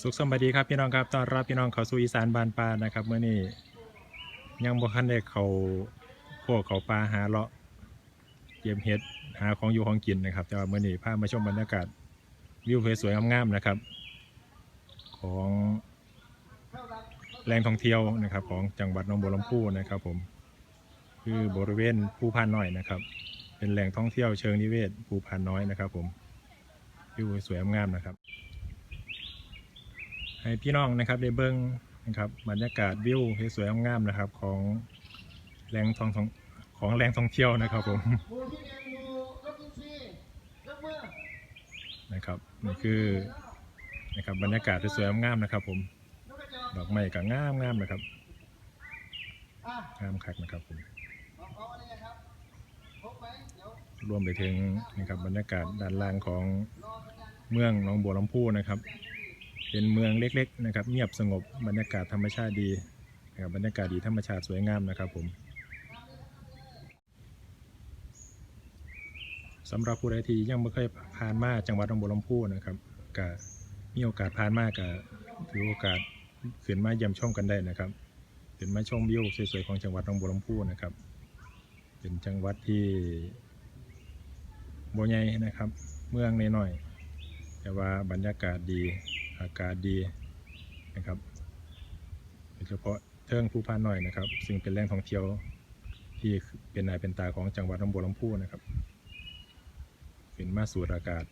สุขสมบัติครับพี่น้องครับต้อนรับพี่น้องเข้าสู่อีสานบานปลานะครับเมื่อนี้ยังบ่ทันได้เขาพวกเขาปลาหาเลาะเก็บเห็ดหาของอยู่ของกินนะครับ แต่ว่าเมื่อนี้พามาชมบรรยากาศวิวสวยๆงามๆนะครับ ของแหล่งท่องเที่ยวนะครับ ของจังหวัดหนองบัวลำพูนะครับ ผม คือบริเวณภูพานน้อยนะครับ เป็นแหล่งท่องเที่ยวเชิงนิเวศภูพานน้อยนะครับ ผมวิวสวยงามๆนะครับ ให้พี่น้องนะครับได้เบิ้งนะครับบรรยากาศวิวสวยงามๆนะครับ ของแหล่งท่องของแหล่งท่องเที่ยวนะครับผมนะครับนี่คือนะครับบรรยากาศสวยงามนะครับ ผมดอกไม้ก็งามๆนะครับอะงามคักนะครับผมรวมไปถึงนะครับบรรยากาศด้านล่างของเมืองหนองบัวลำพูนะครับ เป็นเมืองเล็กๆนะครับเงียบสงบบรรยากาศธรรมชาติดีนะครับบรรยากาศดีธรรมชาติสวยงามนะครับผมสำหรับผู้ใดที่ยังไม่เคยผ่านมาจังหวัดหนองบัวลำพูนะครับก็มีโอกาสผ่านมาก็ถือโอกาสขึ้นมาเยี่ยมชมกันได้นะครับขึ้นมาชมวิวสวยๆของจังหวัดหนองบัวลำพูนะครับ เป็นจังหวัดที่บัวใหญ่นะครับ เมืองน้อยๆแต่ว่าบรรยากาศดี อากาศดีนะครับโดยเฉพาะเทิงภูพานหน่อยนะครับ ซึ่งเป็นแหล่งท่องเที่ยวที่เป็นนายเป็นตาของจังหวัดหนองบัวลำพูนะครับเป็นมาสูดอากาศ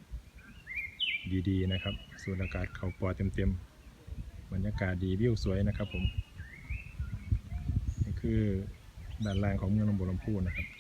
ดีๆนะครับ สูดอากาศเขาปอเต็มๆบรรยากาศดีวิวสวยนะครับผมนี่คือด้านล่างของเมืองหนองบัวลำพูนะครับ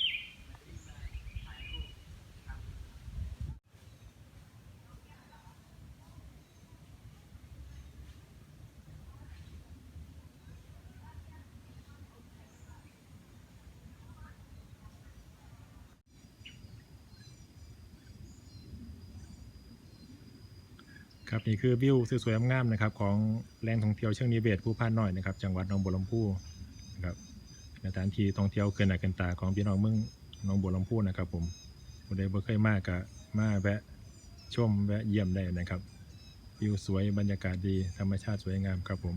ครับนี่คือวิวสวยๆงามๆนะครับของแหล่งท่องเที่ยวเชิงนิเวศภูพานน้อยนะครับจังหวัดหนองบัวลำพูนะครับสถานที่ท่องเที่ยวเกินหน้าเกินตาของพี่น้องเมืองหนองบัวลำพูนะครับ ผมผู้ใดบ่เคยมากก็มาแวะชมแวะเยี่ยมได้นะครับวิวสวยบรรยากาศดีธรรมชาติสวยงามครับผม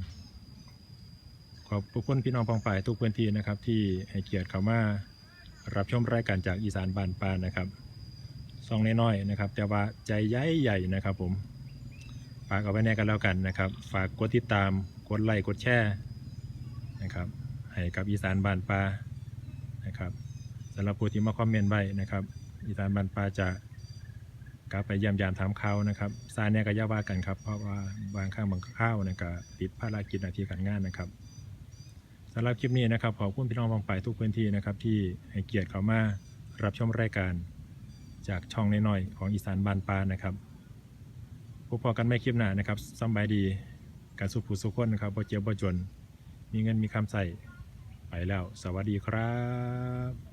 ขอบคุณพี่น้องปองฝ่ายทุกพื้นที่นะครับ ที่ให้เกียรติเข้ามารับชมรายการจากอีสานบานปานนะครับซองน้อยๆนะครับ แต่ว่าใจใหญ่ใหญ่นะครับผมากเอาไว้แน่กันแล้วกันนะครับ ฝากกดติดตาม กดไลค์ กดแชร์นะครับ ให้กับอีสานบานปลานะครับสำหรับผู้ที่มาคอมเมนต์ไว้นะครับ อีสานบานปลาจะกลับไปเยี่ยมยามถามเขานะครับซาเนี่ยก็ย่าว่ากันครับ เพราะว่าบางครั้งบางข้าวนี่ยก็ติดภารกิจหน้าที่การงานนะครับสำหรับคลิปนี้นะครับขอบคุณพี่น้องบางฝ่ายทุกพื้นที่นะครับ ที่ให้เกียรติเขามารับชมรายการจากช่องน้อยๆของอีสานบานปลานะครับ พบพอกันไม่คลิปหน้านะครับสำบายดีการสุขผู้สุขคนนะครับบ่เจียบบ่จน มีเงินมีคำใส่ไปแล้ว สวัสดีครับ